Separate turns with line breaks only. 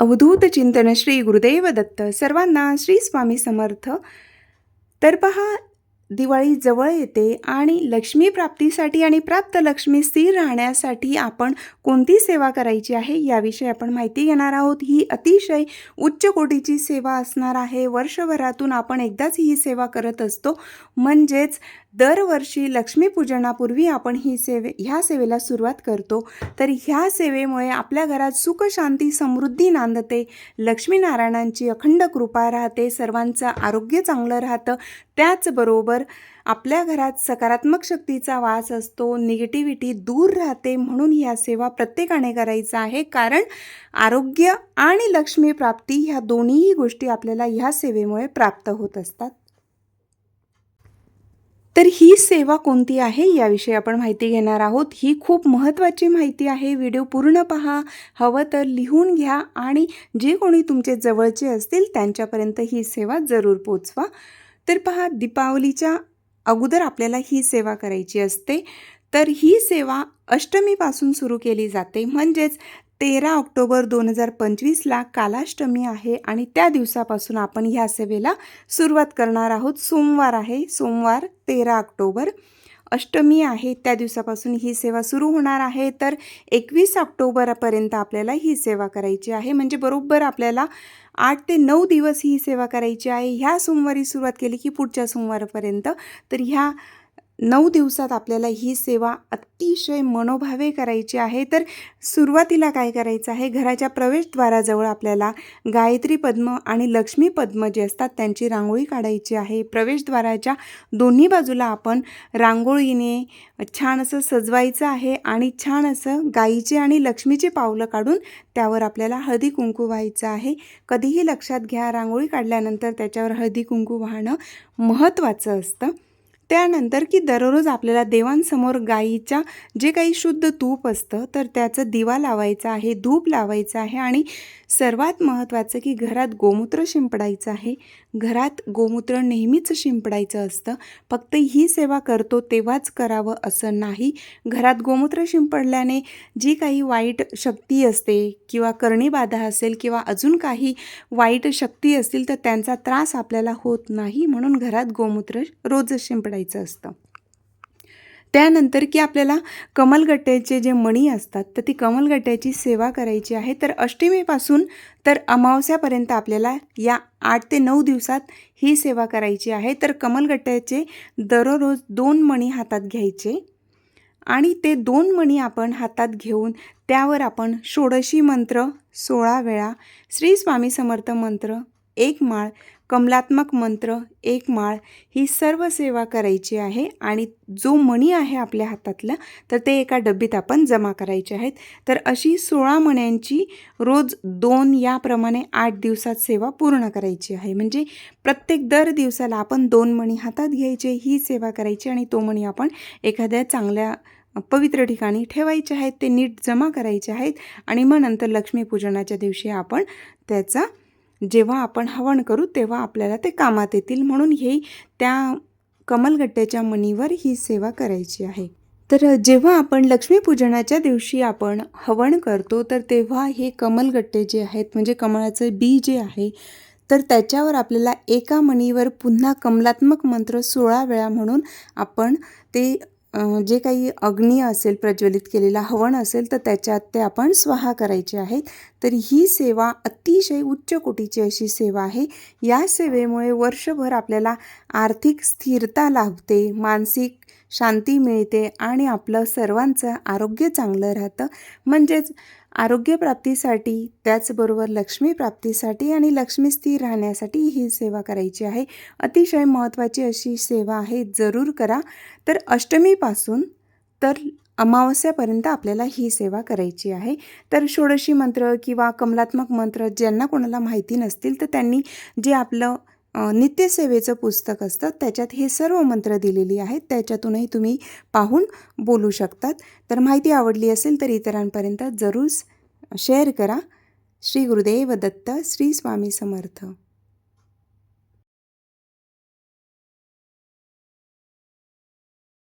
अवधूत चिंतन श्री गुरुदेव दत्त सर्वांना श्री स्वामी समर्थ. तर पहा दिवाळी जवळ येते आणि लक्ष्मी प्राप्तीसाठी आणि प्राप्त लक्ष्मी स्थिर राहण्यासाठी आपण कोणती सेवा करायची आहे याविषयी आपण माहिती घेणार आहोत. ही अतिशय उच्च कोटीची सेवा असणार आहे. वर्षभरातून आपण एकदाच ही सेवा करत असतो. म्हणजेच दरवर्षी लक्ष्मीपूजनापूर्वी आपण ही सेवे ह्या सेवेला सुरुवात करतो. तर ह्या सेवेमुळे आपल्या घरात सुख शांती समृद्धी नांदते. लक्ष्मीनारायणांची अखंड कृपा राहते. सर्वांचं आरोग्य चांगलं राहतं. त्याचबरोबर आपल्या घरात सकारात्मक शक्तीचा वास असतो निगेटिव्हिटी दूर राहते म्हणून ह्या सेवा प्रत्येकाने करायचा आहे. कारण आरोग्य आणि लक्ष्मी प्राप्ती ह्या दोन्हीही गोष्टी आपल्याला ह्या सेवेमुळे प्राप्त होत असतात. तर ही सेवा कोणती आहे याविषयी आपण माहिती घेणार आहोत. ही खूप महत्त्वाची माहिती आहे. व्हिडिओ पूर्ण पहा हवं तर लिहून घ्या आणि जे कोणी तुमचे जवळचे असतील त्यांच्यापर्यंत ही सेवा जरूर पोचवा. तर पहा दीपावलीच्या अगोदर आपल्याला ही सेवा करायची असते. तर ही सेवा अष्टमीपासून सुरू केली जाते. म्हणजेच तेरा ऑक्टोबर दोन हजार पंचवीसला कालाष्टमी आहे आणि त्या दिवसापासून आपण ह्या सेवेला सुरुवात करणार आहोत. सोमवार आहे. सोमवार तेरा ऑक्टोबर. अष्टमी आहे त्या दिवसापासून ही सेवा सुरू होणार आहे. तर एकवीस ऑक्टोबरपर्यंत आपल्याला ही सेवा करायची आहे. म्हणजे बरोबर आपल्याला आठ ते नऊ दिवस ही सेवा करायची आहे. ह्या सोमवारी सुरुवात केली की पुढच्या सोमवारपर्यंत. तर ह्या नऊ दिवसात आपल्याला ही सेवा अतिशय मनोभावे करायची आहे. तर सुरुवातीला काय करायचं आहे? घराच्या प्रवेशद्वाराजवळ आपल्याला गायत्री पद्म आणि लक्ष्मी पद्म जे असतात त्यांची रांगोळी काढायची आहे. प्रवेशद्वाराच्या दोन्ही बाजूला आपण रांगोळीने छान असं सजवायचं आहे आणि छान असं गाईचे आणि लक्ष्मीचे पावलं काढून त्यावर आपल्याला हळदी कुंकू व्हायचं आहे. कधीही लक्षात घ्या रांगोळी काढल्यानंतर त्याच्यावर हळदी कुंकू वाहणं महत्त्वाचं असतं. त्यानंतर की दररोज आपल्याला देवांसमोर गाईच्या जे काही शुद्ध तूप असतं तर त्याचं दिवा लावायचा आहे धूप लावायचं आहे आणि सर्वात महत्त्वाचं की घरात गोमूत्र शिंपडायचं आहे. घरात गोमूत्र नेहमीच शिंपडायचं असतं. फक्त ही सेवा करतो तेव्हाच करावं असं नाही. घरात गोमूत्र शिंपडल्याने जी काही वाईट शक्ती असते किंवा करणीबाधा असेल किंवा अजून काही वाईट शक्ती असतील तर त्यांचा त्रास आपल्याला होत नाही म्हणून घरात गोमूत्र रोज शिंपडायचं. असतं. त्यानंतर की आपल्याला कमलगट्ट्याचे जे मणी असतात तर ती कमलगट्ट्याची सेवा करायची आहे. तर अष्टमीपासून तर अमावस्यापर्यंत आपल्याला या आठ ते नऊ दिवसात ही सेवा करायची आहे. तर कमलगट्ट्याचे दररोज दोन मणी हातात घ्यायचे आणि ते दोन मणी आपण हातात घेऊन त्यावर आपण षोडशी मंत्र सोळा वेळा श्री स्वामी समर्थ मंत्र एक माळ कमलात्मक मंत्र एक माळ ही सर्व सेवा करायची आहे आणि जो मणी आहे आपल्या हातातला तर ते एका डब्बीत आपण जमा करायचे आहेत. तर अशी सोळा मण्यांची रोज दोन याप्रमाणे आठ दिवसात सेवा पूर्ण करायची आहे. म्हणजे प्रत्येक दर दिवसाला आपण दोन मणी हातात घ्यायचे ही सेवा करायची आणि तो मणी आपण एखाद्या चांगल्या पवित्र ठिकाणी ठेवायचे आहेत ते नीट जमा करायचे आहेत आणि मग नंतर लक्ष्मीपूजनाच्या दिवशी आपण त्याचा जेव्हा आपण हवन करू तेव्हा आपल्याला ते कामात येतील. म्हणून हे त्या कमलगट्ट्याच्या मणीवर ही सेवा करायची आहे. तर जेव्हा आपण लक्ष्मीपूजनाच्या दिवशी आपण हवन करतो तर तेव्हा हे कमलगट्टे जे आहेत म्हणजे कमळाचं बी जे आहे तर त्याच्यावर आपल्याला एका मणीवर पुन्हा कमलात्मक मंत्र सोळा वेळा म्हणून आपण ते जे काही अग्नी असेल प्रज्वलित केलेला हवन असेल तर त्याच्यात ते आपण स्वाहा करायचे आहेत. तर ही सेवा अतिशय उच्च कोटीची अशी सेवा आहे. या सेवेमुळे वर्षभर आपल्याला आर्थिक स्थिरता लाभते मानसिक शांती मिळते आणि आपलं सर्वांचं आरोग्य चांगलं राहतं. म्हणजेच आरोग्यप्राप्तीसाठी त्याचबरोबर लक्ष्मीप्राप्तीसाठी आणि लक्ष्मी स्थिर राहण्यासाठी ही सेवा करायची आहे. अतिशय महत्त्वाची अशी सेवा आहे जरूर करा. तर अष्टमीपासून तर अमावस्यापर्यंत आपल्याला ही सेवा करायची आहे. तर षोडशी मंत्र किंवा कमलात्मक मंत्र ज्यांना कोणाला माहिती नसतील तर त्यांनी जे आपलं नित्यसेवेचं पुस्तक असतं. त्याच्यात हे सर्व मंत्र दिलेली आहेत. त्याच्यातूनही तुम्ही पाहून बोलू शकतात. तर माहिती आवडली असेल तर इतरांपर्यंत जरूर शेअर करा. श्री गुरुदेव दत्त श्री स्वामी समर्थ.